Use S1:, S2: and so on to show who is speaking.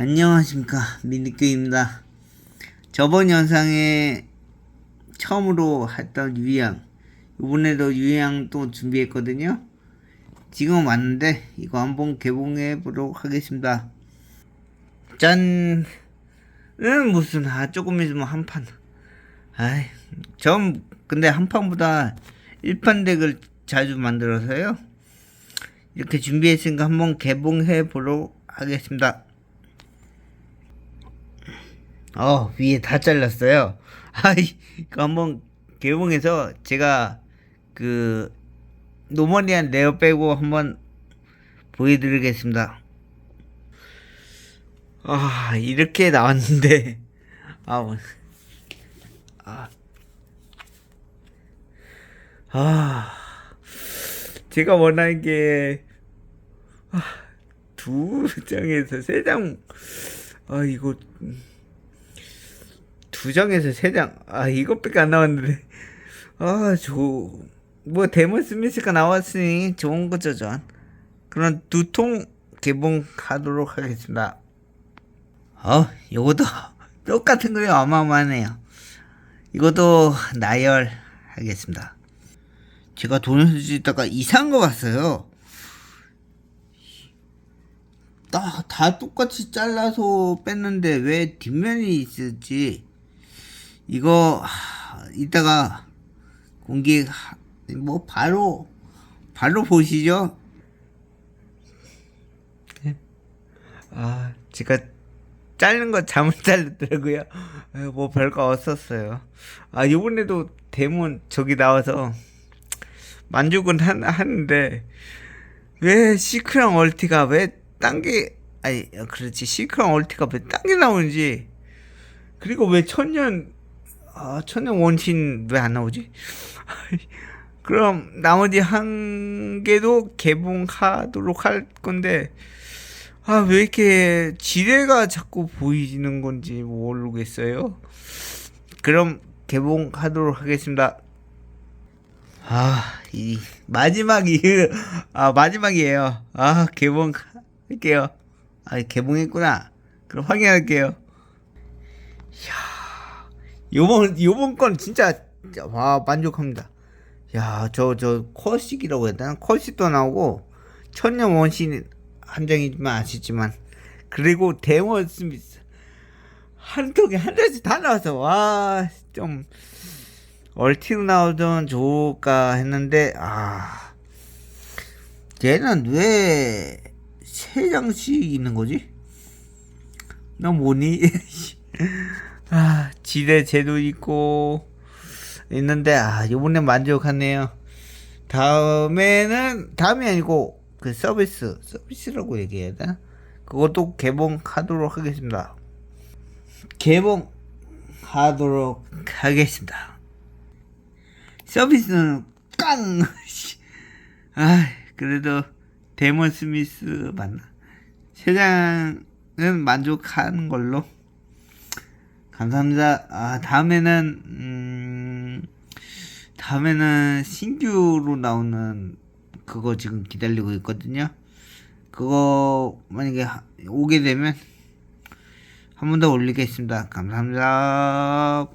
S1: 안녕하십니까 미니큐입니다. 저번 영상에 처음으로 했던 유형 이번에도 유형 또 준비했거든요. 지금 왔는데 이거 한번 개봉해 보도록 하겠습니다. 짠! 은 무슨 아 조금 있으면 한 판. 아이 전 근데 한 판보다 1판 덱을 자주 만들어서요. 이렇게 준비했으니까 한번 개봉해 보도록 하겠습니다. 어 위에 다 잘랐어요. 아이 한번 개봉해서 제가 그 노멀리한 레어 빼고 한번 보여드리겠습니다. 아 이렇게 나왔는데 아, 뭐. 아, 아 제가 원하는 게 아, 두 장에서 세 장. 아 이거 두 장에서 세 장. 아 이것밖에 안 나왔는데. 아 저 뭐 데몬 스미스가 나왔으니 좋은 거죠 전. 그럼 두 통 개봉하도록 하겠습니다. 어 이것도 똑같은 거요 어마어마하네요. 이것도 나열하겠습니다. 제가 돈을 쓰다가 이상한 거 봤어요. 다, 다 똑같이 잘라서 뺐는데 왜 뒷면이 있을지 이거 하, 이따가 공개 하- 뭐 바로 바로 보시죠. 아 제가 자른 거 잘못 자르더라고요. 아유, 뭐 별거 없었어요. 아 이번에도 데몬 저기 나와서 만족은 한, 하는데 왜 시크랑 얼티가 왜 딴 게 아니 그렇지 시크랑 얼티가 왜 딴 게 나오는지 그리고 왜 천년 아 천년 원신 왜 안 나오지? 그럼 나머지 한 개도 개봉하도록 할 건데 아 왜 이렇게 지뢰가 자꾸 보이는 건지 모르겠어요. 그럼 개봉하도록 하겠습니다. 아, 이 마지막이 아 마지막이에요. 아 개봉할게요. 아 개봉했구나. 그럼 확인할게요. 이야, 요번 요번 건 진짜 와 만족합니다. 야, 저 저 컷식이라고 해야 되나? 컷식도 나오고 천년 원신 한 장이지만 아시지만 그리고 데몬 스미스 한 통에 한 장씩 다 나와서 와 좀 얼티로 나오던 좋을까 했는데 아 얘는 왜 세 장씩 있는 거지? 너 뭐니? 아 지뢰 제도 있고 있는데 아 요번에 만족하네요 다음에는 다음이 아니고 그 서비스 서비스라고 얘기해야 되나? 그것도 개봉하도록 하겠습니다 개봉하도록 하겠습니다 서비스는 깡! 아, 그래도 데몬 스미스 맞나? 세장은 만족하는 걸로. 감사합니다. 아, 다음에는, 음, 다음에는 신규로 나오는 그거 지금 기다리고 있거든요. 그거 만약에 하- 오게 되면 한 번 더 올리겠습니다. 감사합니다.